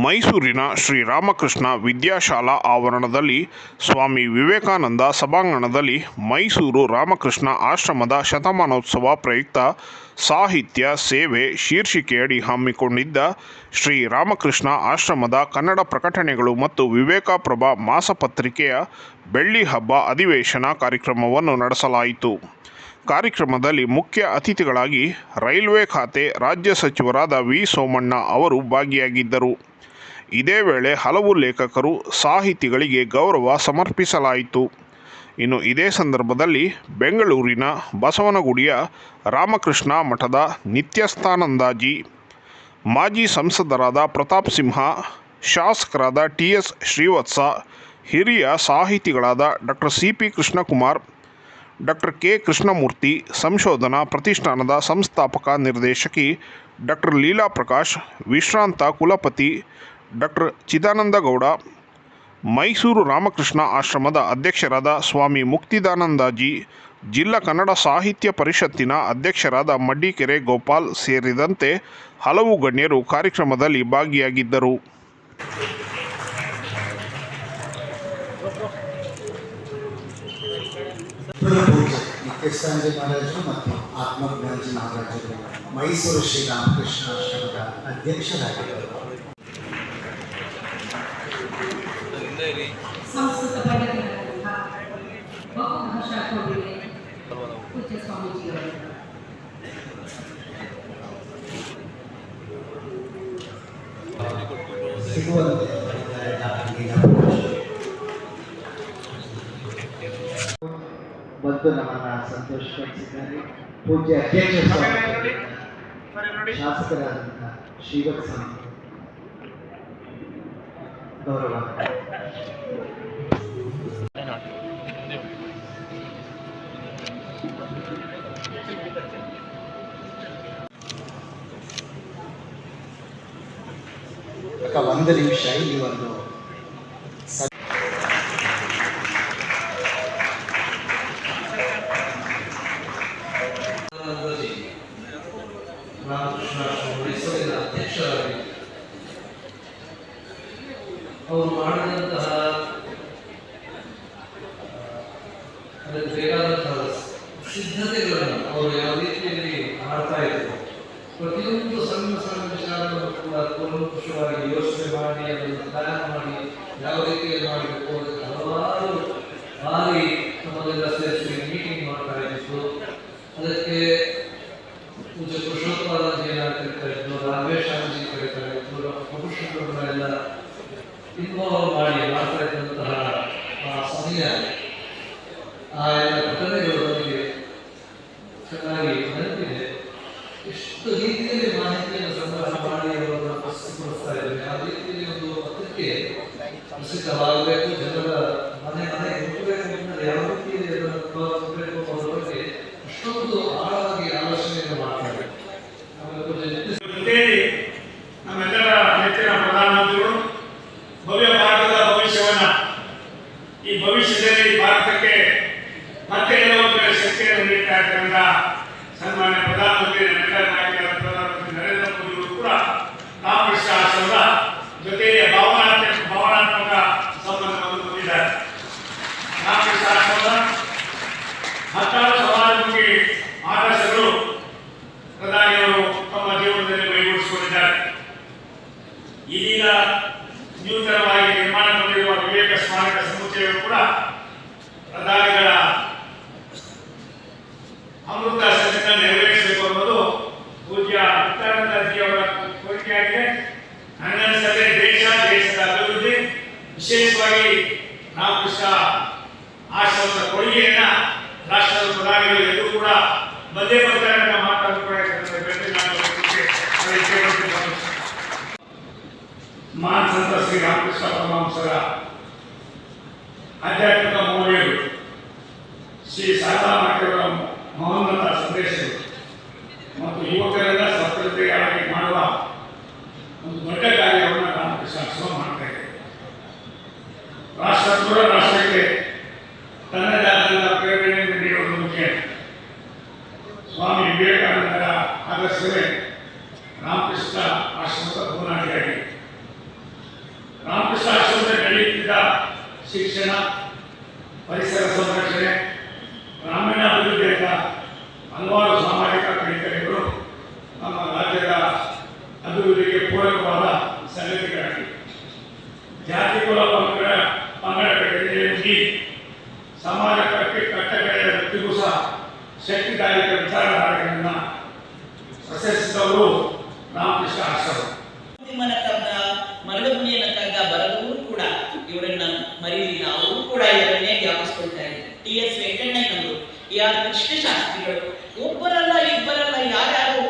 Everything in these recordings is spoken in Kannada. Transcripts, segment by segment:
ಮೈಸೂರಿನ ಶ್ರೀರಾಮಕೃಷ್ಣ ವಿದ್ಯಾಶಾಲಾ ಆವರಣದಲ್ಲಿ ಸ್ವಾಮಿ ವಿವೇಕಾನಂದ ಸಭಾಂಗಣದಲ್ಲಿ ಮೈಸೂರು ರಾಮಕೃಷ್ಣ ಆಶ್ರಮದ ಶತಮಾನೋತ್ಸವ ಪ್ರಯುಕ್ತ ಸಾಹಿತ್ಯ ಸೇವೆ ಶೀರ್ಷಿಕೆಯಡಿ ಹಮ್ಮಿಕೊಂಡಿದ್ದ ಶ್ರೀ ರಾಮಕೃಷ್ಣ ಆಶ್ರಮದ ಕನ್ನಡ ಪ್ರಕಟಣೆಗಳು ಮತ್ತು ವಿವೇಕಪ್ರಭ ಮಾಸಪತ್ರಿಕೆಯ ಬೆಳ್ಳಿ ಹಬ್ಬ ಅಧಿವೇಶನ ಕಾರ್ಯಕ್ರಮವನ್ನು ನಡೆಸಲಾಯಿತು. ಕಾರ್ಯಕ್ರಮದಲ್ಲಿ ಮುಖ್ಯ ಅತಿಥಿಗಳಾಗಿ ರೈಲ್ವೆ ಖಾತೆ ರಾಜ್ಯ ಸಚಿವರಾದ ವಿ ಸೋಮಣ್ಣ ಅವರು ಭಾಗಿಯಾಗಿದ್ದರು. ಇದೇ ವೇಳೆ ಹಲವು ಲೇಖಕರು ಸಾಹಿತಿಗಳಿಗೆ ಗೌರವ ಸಮರ್ಪಿಸಲಾಯಿತು. ಇನ್ನು ಇದೇ ಸಂದರ್ಭದಲ್ಲಿ ಬೆಂಗಳೂರಿನ ಬಸವನಗುಡಿಯ ರಾಮಕೃಷ್ಣ ಮಠದ ನಿತ್ಯಸ್ಥಾನಂದಾಜಿ, ಮಾಜಿ ಸಂಸದರಾದ ಪ್ರತಾಪ್ ಸಿಂಹ, ಶಾಸಕರಾದ ಟಿ ಎಸ್ ಶ್ರೀವತ್ಸ, ಹಿರಿಯ ಸಾಹಿತಿಗಳಾದ doctor C P Krishnakumar, doctor K. Krishnamurthy, ಸಂಶೋಧನಾ ಪ್ರತಿಷ್ಠಾನದ ಸಂಸ್ಥಾಪಕ ನಿರ್ದೇಶಕಿ ಡಾಕ್ಟರ್ ಲೀಲಾ ಪ್ರಕಾಶ್ ವಿಶ್ರಾಂತ ಕುಲಪತಿ ಡಾಕ್ಟರ್ ಚಿದಾನಂದ ಗೌಡ, ಮೈಸೂರು ರಾಮಕೃಷ್ಣ ಆಶ್ರಮದ ಅಧ್ಯಕ್ಷರಾದ ಸ್ವಾಮಿ ಮುಕ್ತಿದಾನಂದಾಜಿ, ಜಿಲ್ಲಾ ಕನ್ನಡ ಸಾಹಿತ್ಯ ಪರಿಷತ್ತಿನ ಅಧ್ಯಕ್ಷರಾದ ಮಡ್ಡಿಕೆರೆ ಗೋಪಾಲ್ ಸೇರಿದಂತೆ ಹಲವು ಗಣ್ಯರು ಕಾರ್ಯಕ್ರಮದಲ್ಲಿ ಭಾಗಿಯಾಗಿದ್ದರು. ಮಹಾರಾಜರು ಮತ್ತು ಆತ್ಮಜ್ಞಾನಜಿ ಮಹಾರಾಜರು ಮೈಸೂರು ಶ್ರೀರಾಮಕೃಷ್ಣ ಆಶ್ರಮದ ಅಧ್ಯಕ್ಷರಾಗಿದ್ದರು. ಸಂಸ್ಕೃತ ಪಂಡಿತರಾದಂತಹ ಬಹುಭಾಷಾ ಕೋವಿಲೆ ಪೂಜ್ಯ ಸ್ವಾಮೀಜಿಯವರು ಸಿಗುವಂತೆ ಮಾಡಿದ್ದಾರೆ ಡಾಕ್ಟರ್ ಲೀಲಾ ಪ್ರಕಾಶ್. ಬಂದು ನಮ್ಮನ್ನ ಸಂತೋಷಪಡಿಸಿದ್ದಾರೆ ಪೂಜ್ಯ ಅಧ್ಯಕ್ಷ ಸ್ವಾಮೀಜಿಗಳು, ಶಾಸಕರಾದಂತಹ ಶ್ರೀವತ್ ಸ್ವಾಮಿ ಗೌರವ ಅಕ್ಕ ಒಂದು ನಿಮಿಷ ಇಲ್ಲಿ ಒಂದು ಸ- ರಾಮಕೃಷ್ಣ ಮೈಸೂರಿನ ಅಧ್ಯಕ್ಷರಾಗಿ ಅವರು ಮಾಡಿದಂತಹ ಅದಕ್ಕೆ ಬೇಕಾದಂತಹ ಸಿದ್ಧತೆಗಳನ್ನು ಅವರು ಯಾವ ರೀತಿಯಲ್ಲಿ ಮಾಡ್ತಾ ಇದ್ರು. ಪ್ರತಿಯೊಂದು ಸಣ್ಣ ಸಣ್ಣ ವಿಚಾರಗಳನ್ನು ಕೂಡ ಕೂಲಂಕುಷವಾಗಿ ಯೋಚನೆ ಮಾಡಿ, ಅದನ್ನು ಪ್ಲಾನ್ ಮಾಡಿ, ಯಾವ ರೀತಿಯಲ್ಲಿ ಮಾಡಬೇಕು ಹಲವಾರು ಬಾರಿ ನಮ್ಮನ್ನೆಲ್ಲ ಸೇರಿಸಿ ಮೀಟಿಂಗ್ ಮಾಡ್ತಾ ಇದ್ದು ಅದಕ್ಕೆ ಪೂಜೆ ಪುರುಷೋತ್ತಮಾನಂದ ಏನಾದ್ರು ಕರಿತಾ ಇದ್ರು ರಾಘವೇಶ್ ಸ್ವಾಮೀಜಿ ಕರೀತಾ ಇದ್ರು ಪುರುಷರುಗಳನ್ನೆಲ್ಲ ಇನ್ವಾಲ್ವ್ ಮಾಡಿ ಮಾಡ್ತಾ ಇದ್ದಂತಹ ಆ ಸಮಯ ಆ ಎಲ್ಲ ಘಟನೆಗಳು ನಮಗೆ ಚೆನ್ನಾಗಿ ನೆನಪಿದೆ ಎಷ್ಟು ರೀತಿಯಲ್ಲಿ ಮಾಹಿತಿಯನ್ನು ಸಂಗ್ರಹ ಮಾಡಿ ಅವರನ್ನು ಪ್ರಸ್ತುತಪಡಿಸ್ತಾ ಇದ್ದಾರೆ. ಆ ರೀತಿಯಲ್ಲಿ ಒಂದು ಪತ್ರಿಕೆ ಪ್ರಸಿದ್ಧವಾಗಬೇಕು ಜನರ ಮನೆ ಮನೆ ಮುಟ್ಟಬೇಕು ಯಾವ ರೀತಿಯಲ್ಲಿ ಅದನ್ನು ಮುಟ್ಟಬೇಕು ಅನ್ನೋದ್ರ ಬಗ್ಗೆ ಅಷ್ಟೊಂದು ಆಳವಾಗಿ ಆಲೋಚನೆಯನ್ನು ಮಾಡ್ತಾರೆ. ನಮ್ಮೆಲ್ಲರ ನೆಚ್ಚಿನ ಪ್ರಧಾನಮಂತ್ರಿಗಳು, ಭವ್ಯ ಭಾರತದ ಭವಿಷ್ಯವನ್ನ ಈ ಭವಿಷ್ಯದಲ್ಲಿ ಭಾರತಕ್ಕೆ ಮತ್ತೆ ಕೆಲವು ಶಕ್ತಿಯನ್ನು ನೀಡ್ತಾ ಇರ್ತಕ್ಕಂಥ ಸನ್ಮಾನ್ಯ ಪ್ರಧಾನಮಂತ್ರಿ ನಮ್ಮೆಲ್ಲರ ನಾಯಕರಾದ ಪ್ರಧಾನಮಂತ್ರಿ ನರೇಂದ್ರ ಮೋದಿ ಅವರು ಕೂಡ ರಾಮಕೃಷ್ಣ ಆಶ್ರಮದ ಜೊತೆಗೆ ಭಾವನಾತ್ಮಕ ಭಾವನಾತ್ಮಕ ಸಂಬಂಧವನ್ನು ಹೊಂದಿದ್ದಾರೆ. ಆಶ್ರಮದ ಹತ್ತಾರು ಸಮಾಜಮುಖಿ ಆದರ್ಶಗಳು ಪ್ರಧಾನಿಯವರು ತಮ್ಮ ಜೀವನದಲ್ಲಿ ಕೈಗೂಡಿಸಿಕೊಂಡಿದ್ದಾರೆ ಇದೀಗ ನೂತನವಾಗಿ ನಿರ್ಮಾಣಗೊಂಡಿರುವ ವಿವೇಕ ಸ್ಮಾರಕ ಸಮುಚ್ಚಯವು ಕೂಡ ಪ್ರಧಾನಿಗಳ ಅಮೃತ ಸಚಿನ ನೆರವೇರಿಸಬೇಕು ಅನ್ನೋದು ಪೂಜ್ಯ ನಿತ್ಯಾನಂದಜಿ ಅವರ ಕೋರಿಕೆಯಾಗಿದೆ. ವಿಶೇಷವಾಗಿ ರಾಮಕೃಷ್ಣ ಆಶ್ರಮದ ಕೊಡುಗೆಯನ್ನ ರಾಷ್ಟ್ರದ ಪ್ರಧಾನಿಗಳು ಎಲ್ಲರೂ ಕೂಡ ಬಂದೇ ಬರ್ತಾರೆ ಅನ್ನೋ ಮಾತನ್ನು ಕೂಡ ಭೇಟಿ ಮಾಡೋದಕ್ಕೆ ಅವರಿಗೆ ಕೇಳಿಕೊಂಡಿದ್ದಾರೆ. ಮಹಾನ್ ಸಂತ ಶ್ರೀ ರಾಮಕೃಷ್ಣ ಪರಮಹಂಸರ ಆಧ್ಯಾತ್ಮಿಕ ಮೌಲ್ಯಗಳು ಶ್ರೀ ಶಾರದಾ ಮಾತೆಯವರ ಶಿಕ್ಷಣ, ಪರಿಸರ ಸಂರಕ್ಷಣೆ, ಗ್ರಾಮೀಣ ಅಭಿವೃದ್ಧಿ ಅಂತ ಹಲವಾರು ಸಾಮಾಜಿಕ ಕಡಿತಗಳು ನಮ್ಮ ರಾಜ್ಯದ ಅಭಿವೃದ್ಧಿಗೆ ಪೂರಕವಾದ ಸಂಗತಿಗಳಾಗಿವೆ. ಜಾತಿ ಕುಲ ಪಂಗಡ ಪಂಗಡಗಳಿಗೆ ಸಮಾಜ ಕಟ್ಟಿ ಕಟ್ಟಕಡೆಯ ವ್ಯಕ್ತಿಗೂ ಸಹ ಶಕ್ತಿದಾಯಕ ವಿಚಾರಧಾರೆಗಳನ್ನು ಪ್ರಶಸ್ತಿಸಿದವರು ಯಾರು ಕೃಷ್ಣಶಾಸ್ತ್ರಿಗಳು ಒಬ್ಬರಲ್ಲ ಇಬ್ಬರಲ್ಲ ಯಾರ್ಯಾರು?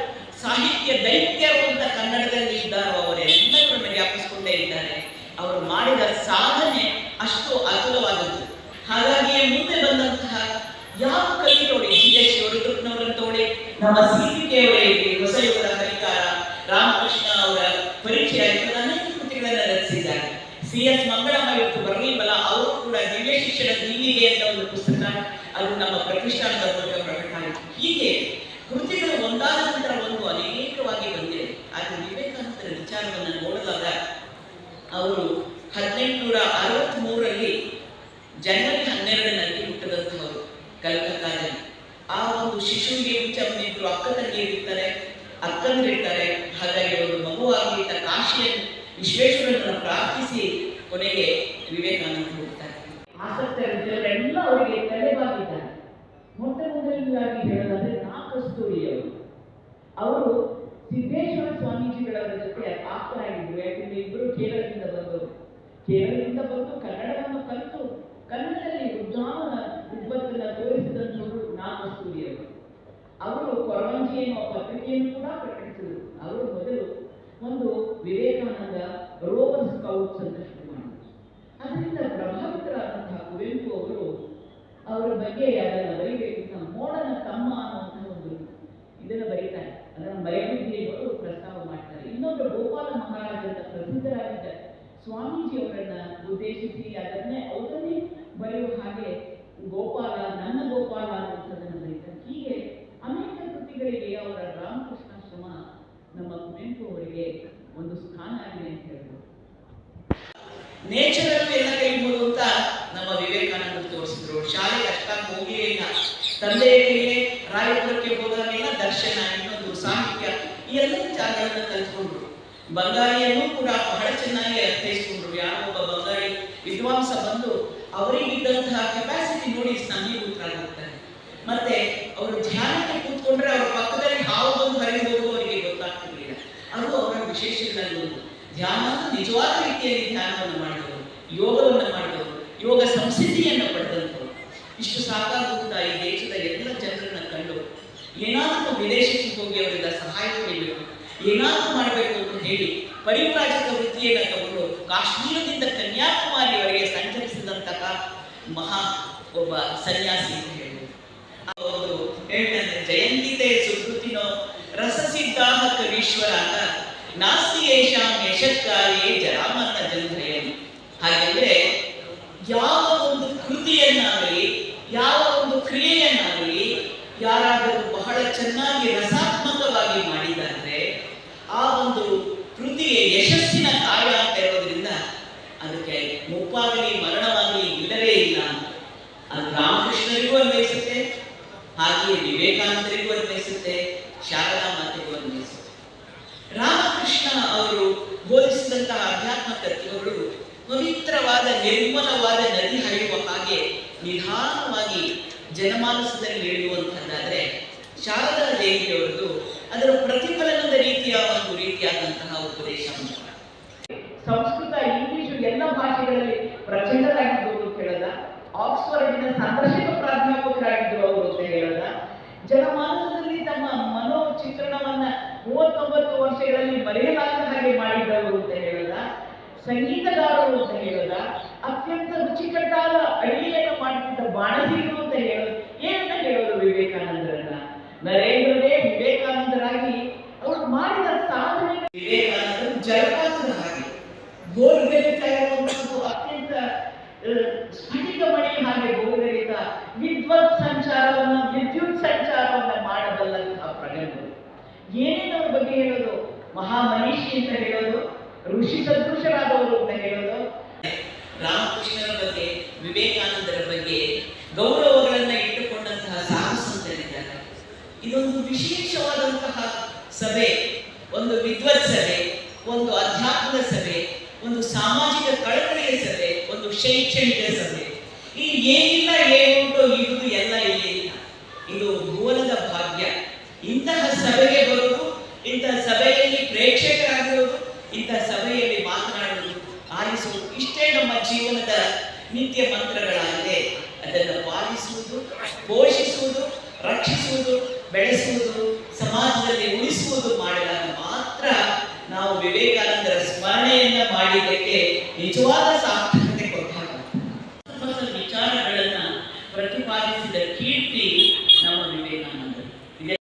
ಸಾಹಿತ್ಯ ದೈತ್ಯರು ಅಂತ ಕನ್ನಡದಲ್ಲಿ ಇದ್ದಾರೋ ಅವರೆಲ್ಲರನ್ನ ವ್ಯಾಪಿಸಿಕೊಂಡೇ ಇದ್ದಾರೆ. ಅವರು ಮಾಡಿದ ಸಾಧನೆ ಅಷ್ಟು ಅತುಲವಾದದ್ದು. ಹಾಗಾಗಿಯೇ ಮುಂದೆ ಬಂದಂತಹ ಯಾವ ಕವಿಗಳು ಜಿ ಎಸ್ ಶಿವರುದ್ರಪ್ಪನವರನ್ನು ನಮ್ಮ ಸಿಪಿಕೆಯವರೇ ಹೊಸ ಯುಗದ ಹರಿಕಾರ ರಾಮಕೃಷ್ಣ ಅವರ ಪರಿಚಯ ಆಯಿತು ಅನೇಕ ಕೃತಿಗಳನ್ನು ರಚಿಸಿದ್ದಾರೆ ಸಿ ಎಸ್ ಮಂಗಳಮ್ಮ ಇವತ್ತು ಬರಲಿಲ್ವಲ್ಲ, ಅವರು ಕೂಡ ದಿವ್ಯ ಶಿಕ್ಷಣ ದೀವಿಗೆ ಅಂತ ಒಂದು ಪುಸ್ತಕ ಅದು ನಮ್ಮ ಪ್ರತಿಷ್ಠಾನದ ಮೂಲಕ ಪ್ರಕಟ ಆಯಿತು ಹೀಗೆ ಕೃತಿಗಳು ಒಂದಾದ ನಂತರ ಒಂದು ಅನೇಕವಾಗಿ ಬಂದಿದೆ. ಆದರೆ ವಿವೇಕಾನಂದರ ವಿಚಾರವನ್ನು ನೋಡಿದಾಗ ಅವರು ಹದಿನೆಂಟುನೂರ ಅರವತ್ತ್ಮೂರರಲ್ಲಿ ಜನವರಿ ಹನ್ನೆರಡನಲ್ಲಿ ಹುಟ್ಟಿದಂಥವರು ಕಲ್ಕತ್ತಾದಲ್ಲಿ. ಆ ಒಂದು ಶಿಶುವಿಗೆ ಹುಚ್ಚಮ್ಮನಿದ್ರು ಅಕ್ಕ ತಂಗಿಯರಿರ್ತಾರೆ ಅಕ್ಕಂದಿರ್ತಾರೆ. ಹಾಗಾಗಿ ಅವರು ಮಗುವಾಗಿ ಕಾಶಿಯನ್ನು ವಿಶ್ವೇಶ್ವರನನ್ನು ಪ್ರಾರ್ಥಿಸಿ ಕೊನೆಗೆ ವಿವೇಕಾನಂದ ಹೋಗ್ತಾರೆ. ಆಸಕ್ತರಿದ್ದವರೆಲ್ಲ ಅವರಿಗೆ ತಲೆಬಾಗಿದ್ದಾರೆ. ಮೊಟ್ಟ ಮೊದಲನೇದಾಗಿ ಹೇಳೋದಾದ್ರೆ ನಾಕಸ್ತೂರಿಯವರು ಅವರು ಸಿದ್ದೇಶ್ವರ ಸ್ವಾಮೀಜಿಗಳವರ ಜೊತೆ ಆಪ್ತರಾಗಿದ್ದರು. ಯಾಕಂದ್ರೆ ಇಬ್ಬರು ಕೇರಳದಿಂದ ಬಂದರು ಕೇರಳದಿಂದ ಬಂದು ಕನ್ನಡವನ್ನು ಕಲಿತು, ಕನ್ನಡದಲ್ಲಿ ಉದ್ಧಾಮನ ವಿದ್ವತ್ತನ್ನ ತೋರಿಸಿದಂಥವರು ನಾಗಸ್ತೂರಿಯವರು. ಅವರು ಕೊರವಂಜಿ ಎನ್ನುವ ಪತ್ರಿಕೆಯನ್ನು ಕೂಡ ಪ್ರಕಟಿಸಿದರು. ಅವರು ಮೊದಲು ಒಂದು ವಿವೇಕಾನಂದ ರೋವರ್ ಸ್ಕೌಟ್ಸ್ ಅಂತ ಅದರಿಂದ ಪ್ರಭಾವಿತರಾದಂತಹ ಕುವೆಂಪು ಅವರು ಅವರ ಬಗ್ಗೆ ಅದನ್ನು ಬರೀಬೇಕು ಮೋಡನ ತಮ್ಮ ಅನ್ನುವಂತಹ ಒಂದು ಇದನ್ನು ಬರೀತಾರೆ. ಅದನ್ನು ಮರೆಯುವುದೇವರು ಪ್ರಸ್ತಾವ ಮಾಡ್ತಾರೆ. ಇನ್ನೊಬ್ಬರು ಗೋಪಾಲ ಮಹಾರಾಜ ಅಂತ ಪ್ರಸಿದ್ಧರಾಗಿದ್ದ ಸ್ವಾಮೀಜಿ ಅವರನ್ನ ಉದ್ದೇಶಿಸಿ ಅದನ್ನೇ ಅವರನ್ನೇ ಬರೆಯುವ ಹಾಗೆ ಗೋಪಾಲ, ನನ್ನ ಗೋಪಾಲ ಅನ್ನುವಂಥದ್ದನ್ನು ಬರೀತಾರೆ. ಹೀಗೆ ಅನೇಕ ಕೃತಿಗಳಿಗೆ ಅವರ ರಾಮಕೃಷ್ಣಾಶ್ರಮ ನಮ್ಮ ಕುವೆಂಪು ಅವರಿಗೆ ಒಂದು ಸ್ಥಾನ ಆಗಿದೆ ಅಂತ ಹೇಳ್ಬೋದು. ನೇಚರಲ್ಲೂ ಎಲ್ಲ ಕಲಿಬಹುದು ಅಂತ ನಮ್ಮ ವಿವೇಕಾನಂದರು ತೋರಿಸಿದ್ರು ಶಾಲೆಗೆ ಅಷ್ಟಾಗಿ ಹೋಗಲೇ ಇಲ್ಲ ತಂದೆಯ ರಾಯಪುರಕ್ಕೆ ಹೋದಾಗೆಲ್ಲ ದರ್ಶನ ಇನ್ನೊಂದು ಸಾಹಿತ್ಯ. ಈ ಎಲ್ಲ ವಿಚಾರಗಳನ್ನು ಕಲಿತ್ಕೊಂಡ್ರು. ಬಂಗಾಳಿಯನ್ನು ಕೂಡ ಬಹಳ ಚೆನ್ನಾಗಿ ಅರ್ಥೈಸಿಕೊಂಡ್ರು. ಯಾರೊಬ್ಬ ಬಂಗಾಳಿ ವಿದ್ವಾಂಸ ಬಂದು ಅವರಿಗಿದ್ದಂತಹ ಕೆಪಾಸಿಟಿ ನೋಡಿ ಸ್ನೇಹಿತರಾಗಿರ್ತಾರೆ ಮತ್ತೆ ಅವರು ಧ್ಯಾನಕ್ಕೆ ಕೂತ್ಕೊಂಡ್ರೆ ಅವ್ರ ಪಕ್ಕದಲ್ಲಿ ಹಾವು ಬಂದು ಹೊರಗೆ ಹೋಗುವವರಿಗೆ ಗೊತ್ತಾಗ್ತಿರ್ಲಿಲ್ಲ. ಅದು ಅವರ ವಿಶೇಷಗಳಲ್ಲಿ ಒಂದು. ಧ್ಯಾನ ನಿಜವಾದ ರೀತಿಯಲ್ಲಿ ಧ್ಯಾನವನ್ನು ಮಾಡಿದವರು, ಯೋಗವನ್ನು ಮಾಡಿದವರು, ಯೋಗ ಸಂಸಿದ್ಧಿಯನ್ನು ಪಡೆದಂಥವರು. ಇಷ್ಟು ಸಾಕಾಗುತ್ತಾ ಈ ದೇಶದ ಎಲ್ಲ ಜನರನ್ನ ಕಂಡು ಏನಾದರೂ ವಿದೇಶಕ್ಕೆ ಹೋಗಿ ಅವರಿಂದ ಸಹಾಯ ಕೇಳಬೇಕು ಏನಾದರೂ ಮಾಡಬೇಕು ಅಂತ ಹೇಳಿ ಪರಿವ್ರಾಜಕ ವೃತ್ತಿಯನ್ನು ತಗೊಂಡು ಕಾಶ್ಮೀರದಿಂದ ಕನ್ಯಾಕುಮಾರಿಯವರೆಗೆ ಸಂಚರಿಸಿದಂತಹ ಮಹಾ ಒಬ್ಬ ಸನ್ಯಾಸಿ ಅಂತ ಹೇಳಿ ಅವರು ಹೇಳ್ತಾರೆ ಜಯಂತಿತೆ ಸುಕೃತಿನೋ ರಸಸಿದ್ಧಾಹ ಅಂತ ನಾಸ್ತಿ ಯೇಷಾಂ ಯಶತ್ಕಾರ್ಯೇ ಜರಾಮರಣ ಜಂಧ್ರಯನಿ ಹಾಗೆಂದ್ರೆ ಯಾವ ಒಂದು ಕೃತಿಯನ್ನಾಗಲಿ, ಯಾವ ಒಂದು ಕ್ರಿಯೆಯನ್ನಾಗಲಿ ಯಾರಾದರೂ ಬಹಳ ಚೆನ್ನಾಗಿ ರಸಾತ್ಮಕವಾಗಿ ಮಾಡಿದ್ದಾರೆ ಆ ಒಂದು ಕೃತಿಗೆ ಯಶಸ್ಸಿನ ಕಾರ್ಯ ಅಂತ ಇರೋದ್ರಿಂದ ಅದಕ್ಕೆ ಮುಪ್ಪಾಗಲಿ ಮರಣವಾಗಲಿ ಇಲ್ಲವೇ ಇಲ್ಲ ಅಂತ ಅದು ರಾಮಕೃಷ್ಣರಿಗೂ ಅನ್ವಯಿಸುತ್ತೆ ಹಾಗೆಯೇ ವಿವೇಕಾನಂದರಿಗೂ ಅನ್ವಯಿಸುತ್ತೆ ಶಾರದಾ ಮಾತೆಗೂ ಅನ್ವಯಿಸುತ್ತೆ. ರಾಮಕೃಷ್ಣ ಅವರು ಬೋಧಿಸಿದಂತಹ ಅಧ್ಯಾತ್ಮ ತತ್ವಗಳು ಪವಿತ್ರವಾದ, ನಿರ್ಮಲವಾದ ನದಿ ಹರಿಯುವ ಹಾಗೆ ನಿಧಾನವಾಗಿ ಜನಮಾನಸದಲ್ಲಿ ನೀಡುವಂತಹದ್ದಾದ್ರೆ ಶಾರದಾ ದೇವಿಯವರದು ಅದರ ಪ್ರತಿಫಲನದ ರೀತಿಯ ಒಂದು ರೀತಿಯಾದಂತಹ ಉಪದೇಶ ಮಾತ್ರ ಸಂಸ್ಕೃತ ಇಂಗ್ಲಿಷು ಎಲ್ಲ ಭಾಷೆಗಳಲ್ಲಿ ಪ್ರಚಂಡರಾಗಿದ್ದರು ಅಂತ ಹೇಳದ ಆಕ್ಸ್ಫರ್ಡಿನ ಸಂದರ್ಶಕ ಪ್ರಾಧ್ಯಾಪಕರಾಗಿದ್ದರು ಅವರು ಅಂತ ಹೇಳದ ಜನಮಾನಸದಲ್ಲಿ ತಮ್ಮ ಮನೋಚಿತ್ರಣವನ್ನ ಮೂವತ್ತೊಂಬತ್ತು ವರ್ಷಗಳಲ್ಲಿ ಮರೆಯಲಾಗದ ಹಾಗೆ ಮಾಡಿದವರು ಅಂತ ಹೇಳದ ಸಂಗೀತಗಾರರು ಅಂತ ಹೇಳೋದ? ಅತ್ಯಂತ ರುಚಿಕಟ್ಟಾದ ಅಡಿಗೆಯನ್ನು ಮಾಡುತ್ತಿದ್ದ ಬಾಣಸಿಗರು ಅಂತ ಹೇಳೋದು. ಏನಂತ ಹೇಳೋದು ವಿವೇಕಾನಂದರನ್ನ? ನರೇಂದ್ರನೇ ವಿವೇಕಾನಂದರಾಗಿ ಅವರು ಮಾಡಿದ ಸಾಧನೆ ವಿವೇಕಾನಂದರು ಜಲಪಾತದ ಹಾಗೆ ಗೋರ್ಗರಿತಾ ಇರುವಂತದ್ದು ಅತ್ಯಂತ ಸ್ಫಟಿಕ ಮಣಿ ಹಾಗೆ ಗೋರ್ಗರಿತ ವಿದ್ವತ್ ಸಂಚಾರವನ್ನ, ವಿದ್ಯುತ್ ಸಂಚಾರವನ್ನ ಮಾಡಬಲ್ಲಂತಹ ಏನೇನು ಅವ್ರ ಬಗ್ಗೆ ಹೇಳೋದು? ಮಹಾಮನೀಷಿ ಅಂತ ಹೇಳೋದು. ಋಷಿ ಸದೃಶರಾದವರು ಅಂತ ಹೇಳೋದು? ರಾಮಕೃಷ್ಣರ ಬಗ್ಗೆ, ವಿವೇಕಾನಂದರ ಬಗ್ಗೆ, ಗೌರವಗಳನ್ನ ಇಟ್ಟುಕೊಂಡಂತಹ ಸಾಹಸಂತರಿದ್ದಾರೆ ಇದೊಂದು ವಿಶೇಷವಾದಂತಹ ಸಭೆ, ಒಂದು ವಿದ್ವತ್ ಸಭೆ, ಒಂದು ಅಧ್ಯಾತ್ಮದ ಸಭೆ, ಒಂದು ಸಾಮಾಜಿಕ ಕಳಕಳಿಯ ಸಭೆ, ಒಂದು ಶೈಕ್ಷಣಿಕ ಸಭೆ. ಇಲ್ಲಿ ಏನಿಲ್ಲ, ಏನುಂಟು ಇದು ಎಲ್ಲ ಇಲ್ಲಿ ಇಲ್ಲ. ಇದು ಭುವನದ ಭಾಗ್ಯ. ಇಂತಹ ಸಭೆಗೆ ಬರುವುದು, ಇಂತಹ ಸಭೆಯಲ್ಲಿ ಪ್ರೇಕ್ಷಕರ ಇಂತಹ ಸಭೆಯಲ್ಲಿ ಮಾತನಾಡುವುದು ಆಲಿಸುವುದು ಇಷ್ಟೇ ನಮ್ಮ ಜೀವನದ ನಿತ್ಯ ಮಂತ್ರಗಳಾಗಿದೆ ಅದನ್ನು ಪಾಲಿಸುವುದು, ಪೋಷಿಸುವುದು, ರಕ್ಷಿಸುವುದು, ಬೆಳೆಸುವುದು, ಸಮಾಜದಲ್ಲಿ ಉಳಿಸುವುದು ಮಾಡಿದಾಗ ಮಾತ್ರ ನಾವು ವಿವೇಕಾನಂದರ ಸ್ಮರಣೆಯನ್ನ ಮಾಡಿದ್ದಕ್ಕೆ ನಿಜವಾದ ಸಾರ್ಥಕ